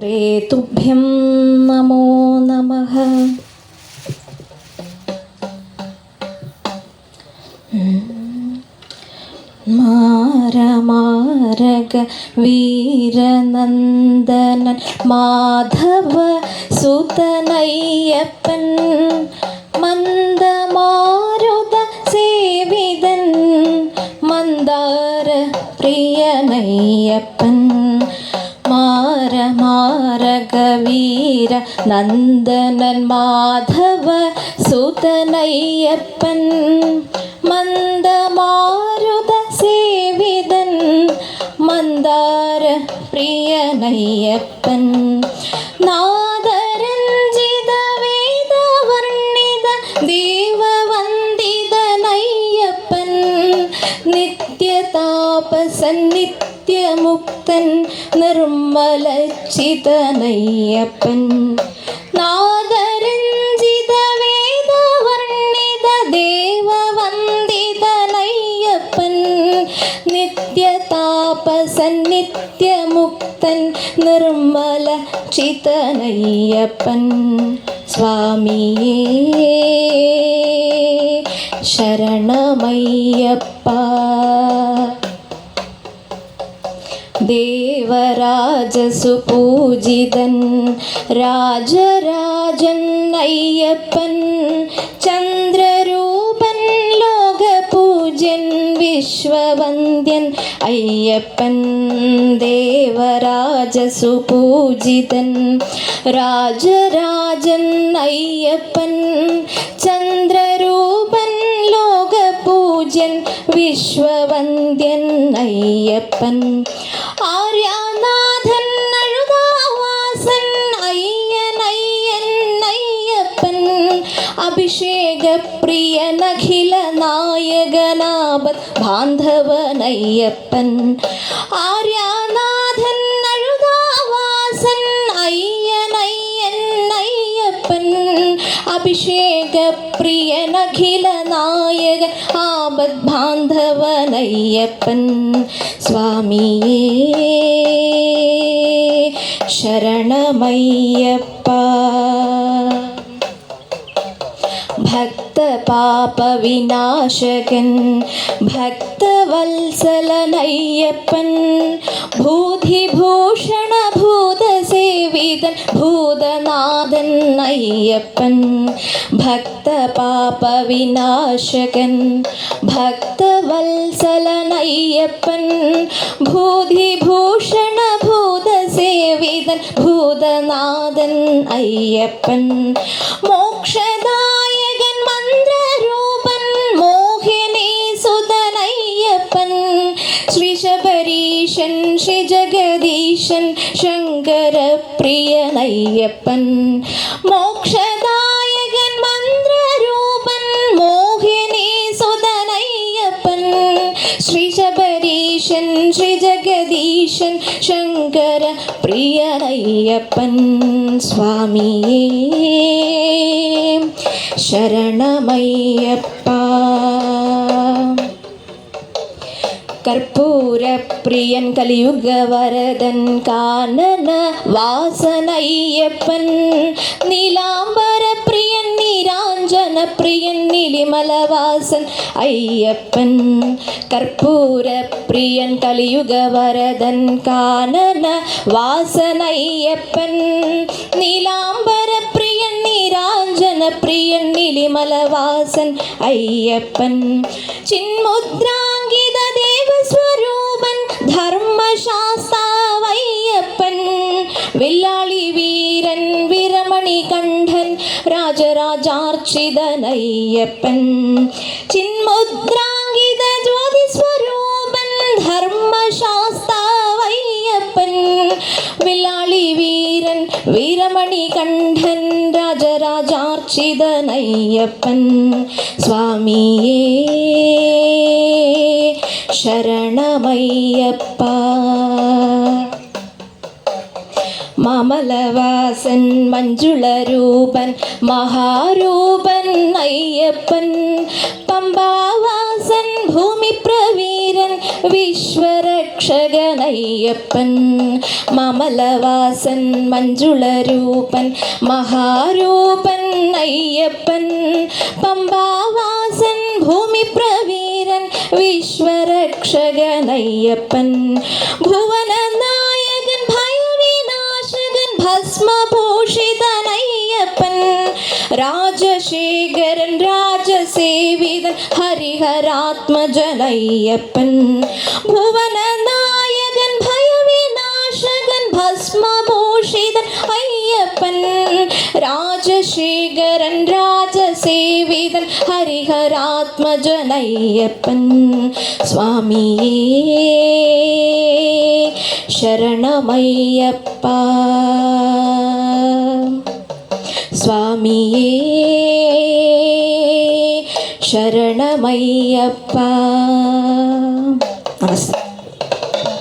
േതുഭ്യം നമോ നമ. മാരമാരക വീരനന്ദനൻ മാധവ സുതനയ്യപ്പൻ മന്ദമാരുത സേവിതൻ മന്ദാര പ്രിയനയ്യപ്പൻ നന്ദനൻ മാധവ സുതനയ്യപ്പൻ മന്ദമാരുത സേവിതൻ മന്ദാര പ്രിയനയ്യപ്പൻ. നാദരഞ്ജിത വേദവർണിത ദേവവന്ദിതനയ്യപ്പൻ നിത്യതാപസൻ നിത്യമുക്തൻ നിർമ്മലചിതനയ്യപ്പൻ. നാദരഞ്ജിത വേദവർണിത ദേവവന്ദിതനയ്യപ്പൻ. നിത്യതാപസൻ നിത്യമുക്തൻ നിർമ്മല ചിതനയ്യപ്പൻ സ്വാമിയേ ശരണമയ്യപ്പ. ദേവരാജസുപൂജിതൻ രാജരാജൻ അയ്യപ്പൻ ചന്ദ്രരൂപൻ ലോകപൂജൻ വിശ്വവന്ദ്യൻ അയ്യപ്പൻ ദേവരാജസുപൂജിതൻ രാജരാജൻ അയ്യപ്പൻ ചന്ദ്രരൂപൻ ലോകപൂജൻ വിശ്വവന്ദ്യൻ അയ്യപ്പൻ. അഭിഷേകപ്രിയൻ അഖില നായകനാപത് ബാന്ധവനയ്യപ്പൻ. ആര്യാനാഥൻ അഴുതാവാസൻ അയ്യനയ്യൻ അയ്യപ്പൻ. അഭിഷേകപ്രിയൻ അഖില നായക ആപത് ബാന്ധവനയ്യപ്പൻ. സ്വാമിയേ ശരണമയ്യപ്പ. ഭക്തപാപവിനാശകൻ ഭക്തവത്സലനയ്യപ്പൻ ഭൂതിഭൂഷണ ഭൂതസേവിതൻ ഭൂതനാഥൻ അയ്യപ്പൻ ഭക്തപാപവിനാശകൻ ഭക്തവത്സലനയ്യപ്പൻ ഭൂതിഭൂഷണ ഭൂതസേവിതൻ ഭൂതനാഥൻ അയ്യപ്പൻ. മോക്ഷദായകൻ ശ്രീശബരീശൻ ശ്രീ ജഗദീശൻ ശങ്കരപ്രിയനയ്യപ്പൻ. മോക്ഷദായകൻ മന്ത്രരൂപൻ മോഹിനി സുതനയ്യപ്പൻ ശ്രീ ശബരീശൻ ശ്രീ ജഗദീശൻ ശങ്കര പ്രിയനയ്യപ്പൻ സ്വാമിയേ ശരണമയ്യപ്പ கற்பூர பிரியன் கலியுக வரதன் காணன வாசனையப்பன். நீலாம்பர பிரியன் நீராஞ்சன பிரியன் நீலிமலவாசன் ஐயப்பன். கற்பூர பிரியன் கலியுக வரதன் காணன வாசனையப்பன். நீலாம்பர பிரியன் நீராஞ்சன பிரியன் நீலிமலவாசன் ஐயப்பன். சின்முத்ரா ചിന്മുദ്രാങ്കിത ദേവസ്വരൂപൻ ധർമ്മശാസ്താവയ്യപ്പൻ വില്ലാളി വീരൻ വിരമണി കണ്ഠൻ രാജരാജാർച്ചിതനയ്യപ്പൻ. ചിന്മുദ്രാങ്കിത ജ്യോതിസ്വരൂപൻ ധർമ്മശാസ്താവയ്യപ്പൻ വില്ലാളി വീരൻ വീരമണി കണ്ഠൻ രാജരാജാർച്ചിതനയ്യപ്പൻ. സ്വാമിയേ. ശരണമയ്യപ്പ. മമലവാസൻ മഞ്ജുളരൂപൻ മഹാരൂപൻ അയ്യപ്പൻ പമ്പാവാസൻ ഭൂമിപ്രവീരൻ വിശ്വരക്ഷകനയ്യപ്പൻ മമലവാസൻ മഞ്ജുളരൂപൻ മഹാരൂപൻ അയ്യപ്പൻ പമ്പാവാസൻ ഭൂമിപ്രവീരൻ വിശ്വരക്ഷകനയ്യപ്പൻ. ഭുവന ഭുവനനായകൻ ഭയവിനാശകൻ ഭസ്മഭൂഷിതനയ്യപ്പൻ. രാജശേഖരൻ രാജസേവിതൻ ഹരിഹരാത്മജനയ്യപ്പൻ. ഭുവന ഭുവനനായകൻ ഭയവിനാശകൻ ഭസ്മഭൂഷിതൻ അയ്യപ്പൻ. രാജശേഖരൻ രാജസേവിതൻ ഹരിഹരാത്മജൻ അയ്യപ്പൻ സ്വാമിയേ ശരണമയ്യപ്പ സ്വാമിയേ ശരണമയ്യപ്പ നമസ്തേ